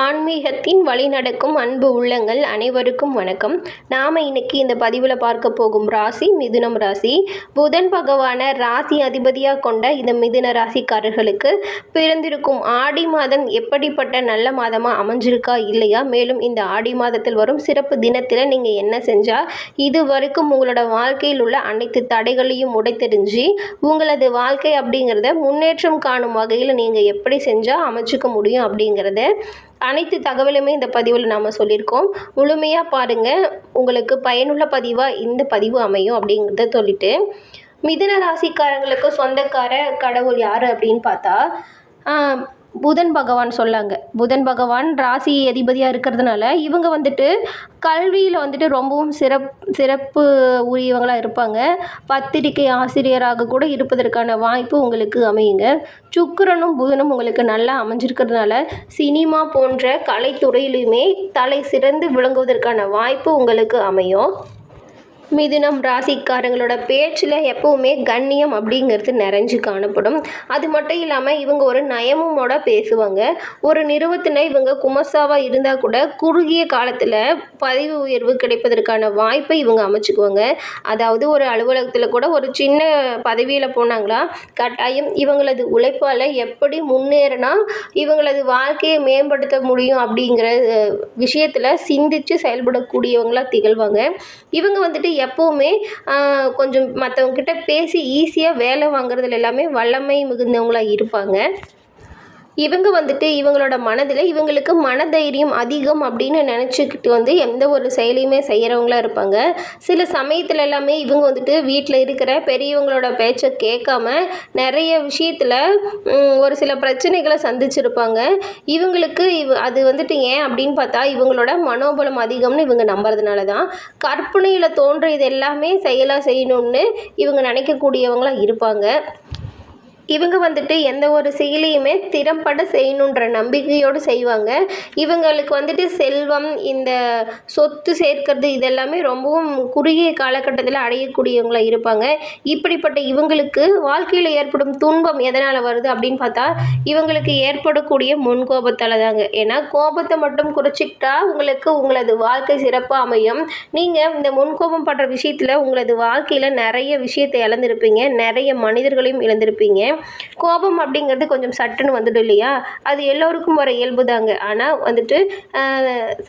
ஆன்மீகத்தின் வழிநடக்கும் அன்பு உள்ளங்கள் அனைவருக்கும் வணக்கம். நாம் இன்னைக்கு இந்த பதிவில் பார்க்க போகும் ராசி மிதுனம் ராசி. புதன் பகவானை ராசி அதிபதியாக கொண்ட இந்த மிதுன ராசிக்காரர்களுக்கு பிறந்திருக்கும் ஆடி மாதம் எப்படிப்பட்ட நல்ல மாதமாக அமைஞ்சிருக்கா இல்லையா? மேலும் இந்த ஆடி மாதத்தில் வரும் சிறப்பு தினத்தில் நீங்கள் என்ன செஞ்சால் இது வரைக்கும் உங்களோட வாழ்க்கையில் உள்ள அனைத்து தடைகளையும் உடைத்தெறிஞ்சு உங்களது வாழ்க்கை அப்படிங்கிறத முன்னேற்றம் காணும் வகையில் நீங்கள் எப்படி செஞ்சால் அமைச்சிக்க முடியும் அப்படிங்கிறத அனைத்து தகவலுமே இந்த பதிவில் நாம் சொல்லியிருக்கோம். முழுமையாக பாருங்கள் உங்களுக்கு பயனுள்ள பதிவாக இந்த பதிவு அமையும் அப்படிங்கிறத சொல்லிட்டு. மிதுன ராசிக்காரங்களுக்கு சொந்தக்கார கடவுள் யார் அப்படின்னு பார்த்தா புதன் பகவான் சொல்லாங்க. புதன் பகவான் ராசி அதிபதியாக இருக்கிறதுனால இவங்க வந்துட்டு கல்வியில் வந்துட்டு ரொம்பவும் சிறப் சிறப்பு உரியவங்களாக இருப்பாங்க. பத்திரிகை ஆசிரியராக கூட இருப்பதற்கான வாய்ப்பு உங்களுக்கு அமையுங்க. சுக்கிரனும் புதனும் உங்களுக்கு நல்லா அமைஞ்சிருக்கிறதுனால சினிமா போன்ற கலைத்துறையிலுமே தலை சிறந்து விளங்குவதற்கான வாய்ப்பு உங்களுக்கு அமையும். மிதுனம் ராசிக்காரங்களோட பேச்சில் எப்பவுமே கண்ணியம் அப்படிங்கிறது நிறைஞ்சு காணப்படும். அது மட்டும் இல்லாமல் இவங்க ஒரு நயமுமோட பேசுவாங்க. ஒரு நிறுவனத்தில் இவங்க குமசாவாக இருந்தால் கூட குறுகிய காலத்தில் பதவி உயர்வு கிடைப்பதற்கான வாய்ப்பை இவங்க அமைச்சுக்குவாங்க. அதாவது ஒரு அலுவலகத்தில் கூட ஒரு சின்ன பதவியில் போனாங்களா கட்டாயம் இவங்களது உழைப்பால் எப்படி முன்னேறினா இவங்களது வாழ்க்கையை மேம்படுத்த முடியும் அப்படிங்கிற விஷயத்தில் சிந்தித்து செயல்படக்கூடியவங்களாக திகழ்வாங்க. இவங்க வந்துட்டு எப்போவுமே கொஞ்சம் மற்றவங்கக்கிட்ட பேசி ஈஸியாக வேலை வாங்குறதுல எல்லாமே வல்லமை மிகுந்தவங்களாக இருப்பாங்க. இவங்க வந்துட்டு இவங்களோட மனதில் இவங்களுக்கு மனதைரியம் அதிகம் அப்படின்னு நினச்சிக்கிட்டு வந்து எந்த ஒரு செயலையுமே செய்கிறவங்களா இருப்பாங்க. சில சமயத்தில் எல்லாமே இவங்க வந்துட்டு வீட்டில் இருக்கிற பெரியவங்களோட பேச்சை கேட்காம நிறைய விஷயத்தில் ஒரு சில பிரச்சனைகளை சந்திச்சிருப்பாங்க. இவங்களுக்கு இவ அது வந்துட்டு ஏன் அப்படின்னு பார்த்தா இவங்களோட மனோபலம் அதிகம்னு இவங்க நம்புறதுனால தான் கற்பனையில் தோன்ற இது எல்லாமே செயலாக செய்யணும்னு இவங்க நினைக்கக்கூடியவங்களாக இருப்பாங்க. இவங்க வந்துட்டு எந்த ஒரு செயலையுமே திறம்பட செய்யணுன்ற நம்பிக்கையோடு செய்வாங்க. இவங்களுக்கு வந்துட்டு செல்வம் இந்த சொத்து சேர்க்கறது இதெல்லாமே ரொம்பவும் குறுகிய காலகட்டத்தில் அடையக்கூடியவங்களாக இருப்பாங்க. இப்படிப்பட்ட இவங்களுக்கு வாழ்க்கையில் ஏற்படும் துன்பம் எதனால் வருது அப்படின்னு பார்த்தா இவங்களுக்கு ஏற்படக்கூடிய முன்கோபத்தால் தாங்க. ஏன்னா கோபத்தை மட்டும் குறைச்சிக்கிட்டா உங்களுக்கு உங்களது வாழ்க்கை சிறப்பாக அமையும். நீங்கள் இந்த முன்கோபம் படுற விஷயத்தில் உங்களது வாழ்க்கையில் நிறைய விஷயத்தை இழந்திருப்பீங்க. நிறைய மனிதர்களையும் இழந்திருப்பீங்க. கோபம் அப்படிங்கிறது கொஞ்சம் சட்டுன்னு வந்துடும் இல்லையா? அது எல்லோருக்கும் வர இயல்பு தாங்க. ஆனால் வந்துட்டு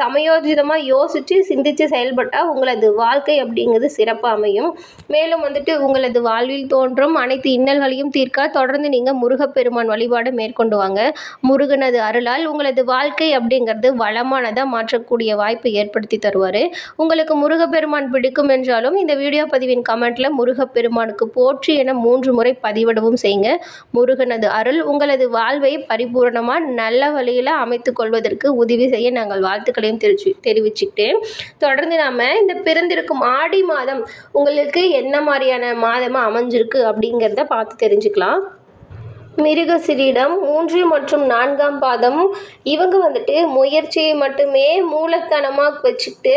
சமயோஜிதமாக யோசித்து சிந்தித்து செயல்பட்டால் உங்களது வாழ்க்கை அப்படிங்கிறது சிறப்பாக அமையும். மேலும் வந்துட்டு உங்களது வாழ்வில் தோன்றும் அனைத்து இன்னல்களையும் தீர்க்க தொடர்ந்து நீங்கள் முருகப்பெருமான் வழிபாடு மேற்கொண்டு வாங்க. முருகனது அருளால் உங்களது வாழ்க்கை அப்படிங்கிறது வளமானதாக மாற்றக்கூடிய வாய்ப்பை ஏற்படுத்தி தருவார். உங்களுக்கு முருகப்பெருமான் பிடிக்கும் என்றாலும் இந்த வீடியோ பதிவின் கமெண்ட்டில் முருகப்பெருமானுக்கு போற்றி என மூன்று முறை பதிவிடவும் செய்யுங்க. முருகனது அருள் உங்களது வாழ்வை பரிபூரணமாக நல்ல வழியில் அமைத்து கொள்வதற்கு உதவி செய்ய நாங்கள் வாழ்த்துக்களையும் தெரிவிச்சு தெரிவிச்சுக்கிட்டேன். தொடர்ந்து நாம் இந்த பிறந்திருக்கும் ஆடி மாதம் உங்களுக்கு என்ன மாதிரியான மாதமாக அமைஞ்சிருக்கு அப்படிங்கிறத பார்த்து தெரிஞ்சுக்கலாம். மிருகசிரிடம் மூன்று மற்றும் நான்காம் பாதம். இவங்க வந்துட்டு முயற்சியை மட்டுமே மூலத்தனமாக வச்சுக்கிட்டு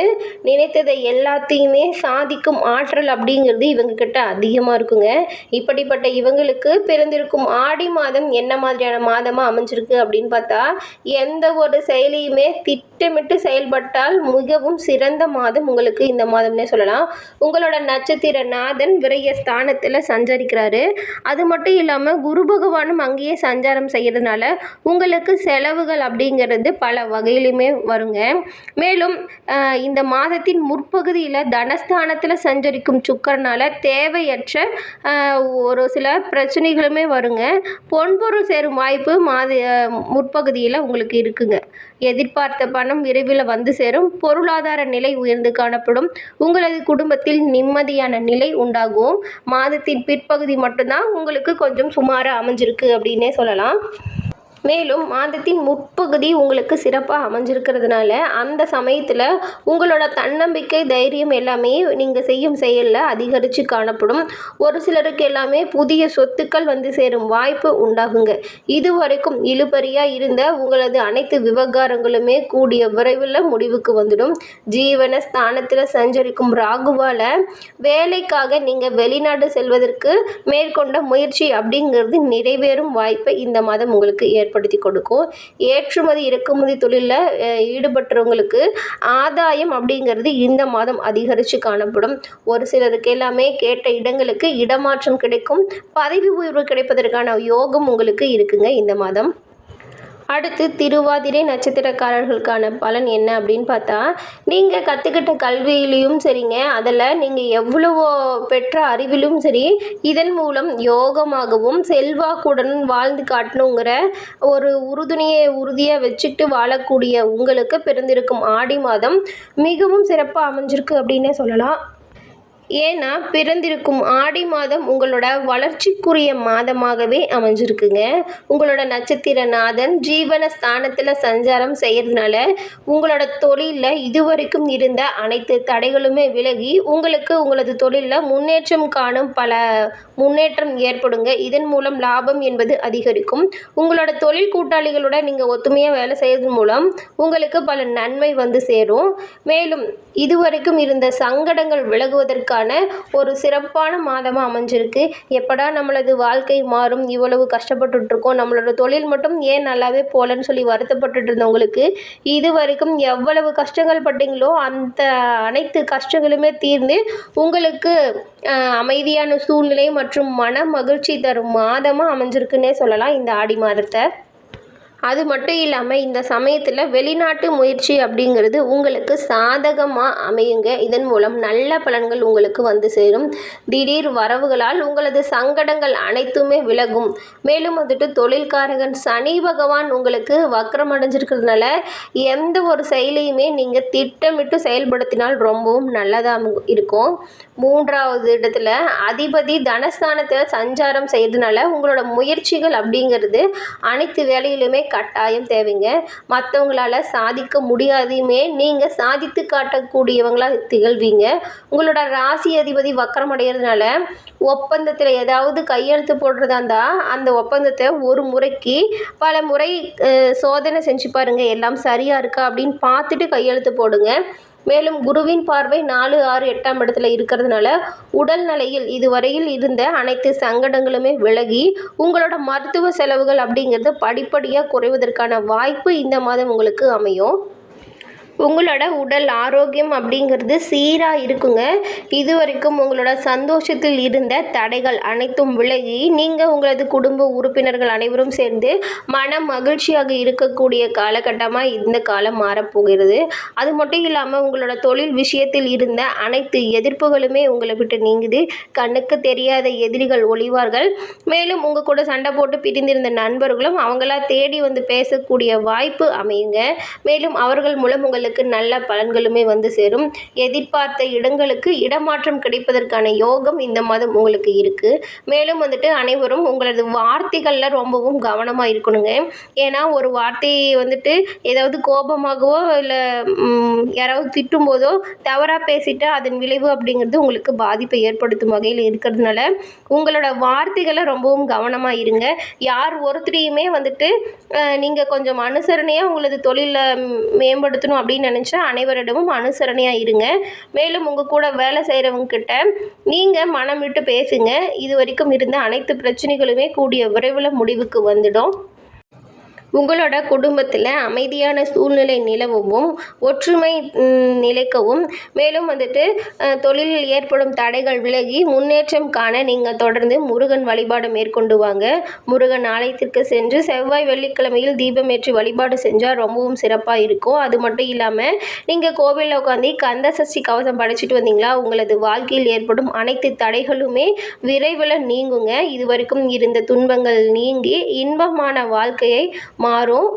நினைத்ததை எல்லாத்தையுமே சாதிக்கும் ஆற்றல் அப்படிங்கிறது இவங்க கிட்ட அதிகமாக இருக்குங்க. இப்படிப்பட்ட இவங்களுக்கு பிறந்திருக்கும் ஆடி மாதம் என்ன மாதிரியான மாதமாக அமைஞ்சிருக்கு அப்படின்னு பார்த்தா எந்த ஒரு செயலியுமே செயலையுமே திட்டமிட்டு செயல்பட்டால் மிகவும் சிறந்த மாதம் உங்களுக்கு இந்த மாதம்னே சொல்லலாம். உங்களோட நட்சத்திர நாதன் விரைய ஸ்தானத்தில் சஞ்சரிக்கிறாரு. அது மட்டும் இல்லாமல் குரு பகவானும் அங்கேயே சஞ்சாரம் செய்கிறதுனால உங்களுக்கு செலவுகள் அப்படிங்கிறது பல வகையிலுமே வருங்க. மேலும் இந்த மாதத்தின் முற்பகுதியில் தனஸ்தானத்தில் சஞ்சரிக்கும் சுக்கரனால் தேவையற்ற ஒரு சில பிரச்சனைகளுமே வருங்க. பொன்பொருள் சேரும் வாய்ப்பு மாத முற்பகுதியில் உங்களுக்கு இருக்குங்க. எதிர்பார்த்த பணம் விரைவில் வந்து சேரும். பொருளாதார நிலை உயர்ந்து காணப்படும். உங்களது குடும்பத்தில் நிம்மதியான நிலை உண்டாகும். மாதத்தின் பிற்பகுதி மட்டும்தான் உங்களுக்கு கொஞ்சம் சுமாராக அமைஞ்சிருக்கு அப்படின்னே சொல்லலாம். மேலும் மாதத்தின் முற்பகுதி உங்களுக்கு சிறப்பாக அமைஞ்சிருக்கிறதுனால அந்த சமயத்தில் உங்களோட தன்னம்பிக்கை தைரியம் எல்லாமே நீங்கள் செய்யும் செயலில் அதிகரித்து காணப்படும். ஒரு சிலருக்கு எல்லாமே புதிய சொத்துக்கள் வந்து சேரும் வாய்ப்பு உண்டாகுங்க. இதுவரைக்கும் இழுபறியாக இருந்த உங்களது அனைத்து விவகாரங்களுமே கூடிய விரைவில் முடிவுக்கு வந்துடும். ஜீவன ஸ்தானத்தில் சஞ்சரிக்கும் ராகுவால் வேலைக்காக நீங்கள் வெளிநாடு செல்வதற்கு மேற்கொண்ட முயற்சி அப்படிங்கிறது நிறைவேறும் வாய்ப்பை இந்த மாதம் உங்களுக்கு ஏற்படும் ஏற்படுத்தி கொடுக்கும். ஏற்றுமதி இறக்குமதி தொழிலில் ஈடுபட்டுறவங்களுக்கு ஆதாயம் அப்படிங்கிறது இந்த மாதம் அதிகரித்து காணப்படும். ஒரு சிலருக்கு எல்லாமே கேட்ட இடங்களுக்கு இடமாற்றம் கிடைக்கும். பதவி உயர்வு கிடைப்பதற்கான யோகம் உங்களுக்கு இருக்குங்க இந்த மாதம். அடுத்து திருவாதிரை நட்சத்திரக்காரர்களுக்கான பலன் என்ன அப்படின்னு பார்த்தா நீங்கள் கற்றுக்கிட்ட கல்வியிலையும் சரிங்க. அதில் நீங்கள் எவ்வளவோ பெற்ற அறிவிலும் சரி இதன் மூலம் யோகமாகவும் செல்வாக்குடன் வாழ்ந்து காட்டணுங்கிற ஒரு உறுதுணையை உறுதியாக வச்சுக்கிட்டு வாழக்கூடிய உங்களுக்கு பிறந்திருக்கும் ஆடி மாதம் மிகவும் சிறப்பாக அமைஞ்சிருக்கு அப்படின்னே சொல்லலாம். ஏன்னா பிறந்திருக்கும் ஆடி மாதம் உங்களோட வளர்ச்சிக்குரிய மாதமாகவே அமைஞ்சிருக்குங்க. உங்களோட நட்சத்திர நாதன் ஜீவன ஸ்தானத்தில் சஞ்சாரம் செய்கிறதுனால உங்களோட தொழிலில் இதுவரைக்கும் இருந்த அனைத்து தடைகளுமே விலகி உங்களுக்கு உங்களது தொழிலில் முன்னேற்றம் காணும் பல முன்னேற்றம் ஏற்படுங்க. இதன் மூலம் லாபம் என்பது அதிகரிக்கும். உங்களோட தொழில் கூட்டாளிகளோட நீங்கள் ஒத்துமையாக வேலை செய்கிறது மூலம் உங்களுக்கு பல நன்மை வந்து சேரும். மேலும் இதுவரைக்கும் இருந்த சங்கடங்கள் விலகுவதற்கு விலகுவதற்கான ஒரு சிறப்பான மாதமாக அமைஞ்சிருக்கு. எப்படா நம்மளது வாழ்க்கை மாறும்? இவ்வளவு கஷ்டப்பட்டுட்ருக்கோம். நம்மளோட தொழில் மட்டும் ஏன் நல்லாவே போகலன்னு சொல்லி வருத்தப்பட்டுட்டு இருந்தவங்களுக்கு இது வரைக்கும் எவ்வளவு கஷ்டங்கள் பட்டீங்களோ அந்த அனைத்து கஷ்டங்களுமே தீர்ந்து உங்களுக்கு அமைதியான சூழ்நிலை மற்றும் மன மகிழ்ச்சி தரும் மாதமாக அமைஞ்சிருக்குன்னே சொல்லலாம். இந்த ஆடி மாதத்தை. அது மட்டும் இல்லாமல் இந்த சமயத்தில் வெளிநாட்டு முயற்சி அப்படிங்கிறது உங்களுக்கு சாதகமாக அமையுங்க. இதன் மூலம் நல்ல பலன்கள் உங்களுக்கு வந்து சேரும். திடீர் வரவுகளால் உங்களது சங்கடங்கள் அனைத்துமே விலகும். மேலும் வந்துட்டு தொழில்காரகன் சனி பகவான் உங்களுக்கு வக்கரம் அடைஞ்சிருக்கிறதுனால எந்த ஒரு செயலையுமே நீங்கள் திட்டமிட்டு செயல்படுத்தினால் ரொம்பவும் நல்லதாக இருக்கும். மூன்றாவது இடத்துல அதிபதி தனஸ்தானத்தில் சஞ்சாரம் செய்கிறதுனால உங்களோட முயற்சிகள் அப்படிங்கிறது அனைத்து வேலையிலுமே கட்டாயம் தேவைங்க. மற்றவங்களால சாதிக்க முடியாதையுமே நீங்கள் சாதித்து காட்டக்கூடியவங்களாக திகழ்வீங்க. உங்களோட ராசி அதிபதி வக்கரம் அடைகிறதுனால ஒப்பந்தத்தில் ஏதாவது கையெழுத்து போடுறதா இருந்தால் அந்த ஒப்பந்தத்தை ஒரு முறைக்கு பல முறை சோதனை செஞ்சு பாருங்கள் எல்லாம் சரியாக இருக்கா அப்படின்னு பார்த்துட்டு கையெழுத்து போடுங்க. மேலும் குருவின் பார்வை நாலு ஆறு எட்டாம் இடத்துல இருக்கிறதுனால உடல் நிலையில் இதுவரையில் இருந்த அனைத்து சங்கடங்களுமே விலகி உங்களோட மருத்துவ செலவுகள் அப்படிங்கிறது படிப்படியாக குறைவதற்கான வாய்ப்பு இந்த மாதம் உங்களுக்கு அமையும். உங்களோட உடல் ஆரோக்கியம் அப்படிங்கிறது சீராக இருக்குங்க. இது வரைக்கும் உங்களோட சந்தோஷத்தில் இருந்த தடைகள் அனைத்தும் விலகி நீங்கள் உங்களது குடும்ப உறுப்பினர்கள் அனைவரும் சேர்ந்து மன மகிழ்ச்சியாக இருக்கக்கூடிய காலகட்டமாக இந்த காலம் மாறப்போகிறது. அது மட்டும் இல்லாமல் உங்களோட தொழில் விஷயத்தில் இருந்த அனைத்து எதிர்ப்புகளுமே உங்களை விட்டு நீங்குது. கண்ணுக்கு தெரியாத எதிரிகள் ஒளிவார்கள். மேலும் உங்கள் கூட சண்டை போட்டு பிரிந்திருந்த நண்பர்களும் அவங்களா தேடி வந்து பேசக்கூடிய வாய்ப்பு அமையுங்க. மேலும் அவர்கள் மூலம் உங்கள் உங்களுக்கு நல்ல பலன்களுமே வந்து சேரும். எதிர்பார்த்த இடங்களுக்கு இடமாற்றம் கிடைப்பதற்கான யோகம் இந்த மாதம் உங்களுக்கு இருக்குது மேலும் வந்துட்டு அனைவரும் உங்களது வார்த்தைகளில் ரொம்பவும் கவனமாக இருக்கணுங்க. ஏன்னா ஒரு வார்த்தையை வந்துட்டு ஏதாவது கோபமாகவோ இல்லை யாராவது திட்டும் போதோ தவறாக பேசிட்டா அதன் விளைவு அப்படிங்கிறது உங்களுக்கு பாதிப்பை ஏற்படுத்தும் வகையில் இருக்கிறதுனால உங்களோட வார்த்தைகளை ரொம்பவும் கவனமாக இருங்க. யார் ஒருத்தரையுமே வந்துட்டு நீங்கள் கொஞ்சம் அனுசரணையாக உங்களது தொழிலை மேம்படுத்தணும் அப்படின்னு நினச்சா அனைவரிடமும் அனுசரணையாக இருங்க. மேலும் உங்கள் கூட வேலை செய்கிறவங்கக்கிட்ட நீங்கள் மனம் விட்டு பேசுங்க. இது வரைக்கும் இருந்த அனைத்து பிரச்சனைகளுமே கூடிய விரைவில் முடிவுக்கு வந்துடும். உங்களோட குடும்பத்தில் அமைதியான சூழ்நிலை நிலவவும் ஒற்றுமை நிலைக்கவும். மேலும் வந்துட்டு தொழிலில் ஏற்படும் தடைகள் விலகி முன்னேற்றம் காண நீங்கள் தொடர்ந்து முருகன் வழிபாடு மேற்கொண்டு வாங்க. முருகன் ஆலயத்திற்கு சென்று செவ்வாய் வெள்ளிக்கிழமையில் தீபமேற்றி வழிபாடு செஞ்சால் ரொம்பவும் சிறப்பாக இருக்கும். அது மட்டும் இல்லாமல் நீங்கள் கோவிலில் உட்காந்து கந்த சஷ்டி கவசம் படைச்சிட்டு வந்தீங்களா உங்களது வாழ்க்கையில் ஏற்படும் அனைத்து தடைகளுமே விரைவில் நீங்குங்க. இது வரைக்கும் இருந்த துன்பங்கள் நீங்கி இன்பமான வாழ்க்கையை மாறும்.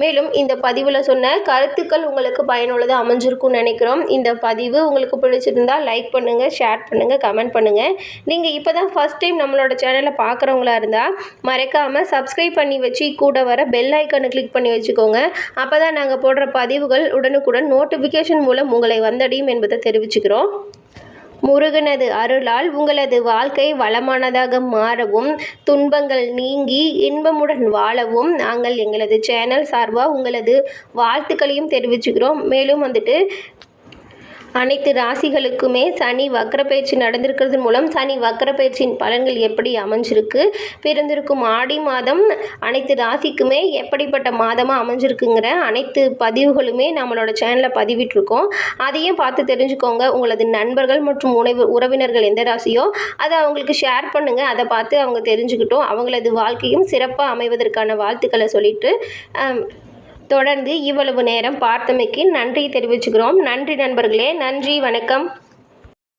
மேலும் இந்த பதிவில் சொன்ன கருத்துக்கள் உங்களுக்கு பயனுள்ளதாக அமைஞ்சிருக்கும்னு நினைக்கிறோம். இந்த பதிவு உங்களுக்கு பிடிச்சிருந்தா லைக் பண்ணுங்கள் ஷேர் பண்ணுங்கள் கமெண்ட் பண்ணுங்கள் நீங்கள் இப்போ தான் ஃபஸ்ட் டைம் நம்மளோட சேனலை பார்க்குறவங்களா இருந்தால் மறக்காமல் சப்ஸ்கிரைப் பண்ணி வச்சு கூட வர பெல் ஐக்கனை கிளிக் பண்ணி வச்சுக்கோங்க. அப்போ தான் நாங்கள் போடுற பதிவுகள் உடனுக்குடன் நோட்டிஃபிகேஷன் மூலம் உங்களை வந்தடையும் என்பதை தெரிவிச்சுக்கிறோம். முருகனது அருளால் உங்களது வாழ்க்கை வளமானதாக மாறவும் துன்பங்கள் நீங்கி இன்பமுடன் வாழவும் நாங்கள் எங்களது சேனல் சார்பாக உங்களது வாழ்த்துக்களையும் தெரிவிச்சுக்கிறோம். மேலும் வந்துட்டு அனைத்து ராசிகளுக்குமே சனி வக்ர நடந்திருக்கிறது மூலம் சனி வக்ரப்பயிற்சியின் பலன்கள் எப்படி அமைஞ்சிருக்கு? பிறந்திருக்கும் ஆடி மாதம் அனைத்து ராசிக்குமே எப்படிப்பட்ட மாதமாக அமைஞ்சிருக்குங்கிற அனைத்து பதிவுகளுமே நம்மளோட சேனலில் பதிவிட்டிருக்கோம். அதையும் பார்த்து தெரிஞ்சுக்கோங்க. உங்களது நண்பர்கள் மற்றும் உணவு உறவினர்கள் எந்த ராசியோ அதை அவங்களுக்கு ஷேர் பண்ணுங்கள் அதை பார்த்து அவங்க தெரிஞ்சுக்கிட்டோம். அவங்களது வாழ்க்கையும் சிறப்பாக அமைவதற்கான வாழ்த்துக்களை சொல்லிட்டு தொடர்ந்து இவ்வளவு நேரம் பார்த்தமைக்கு நன்றி தெரிவிச்சுக்கிறோம். நன்றி நண்பர்களே நன்றி வணக்கம்.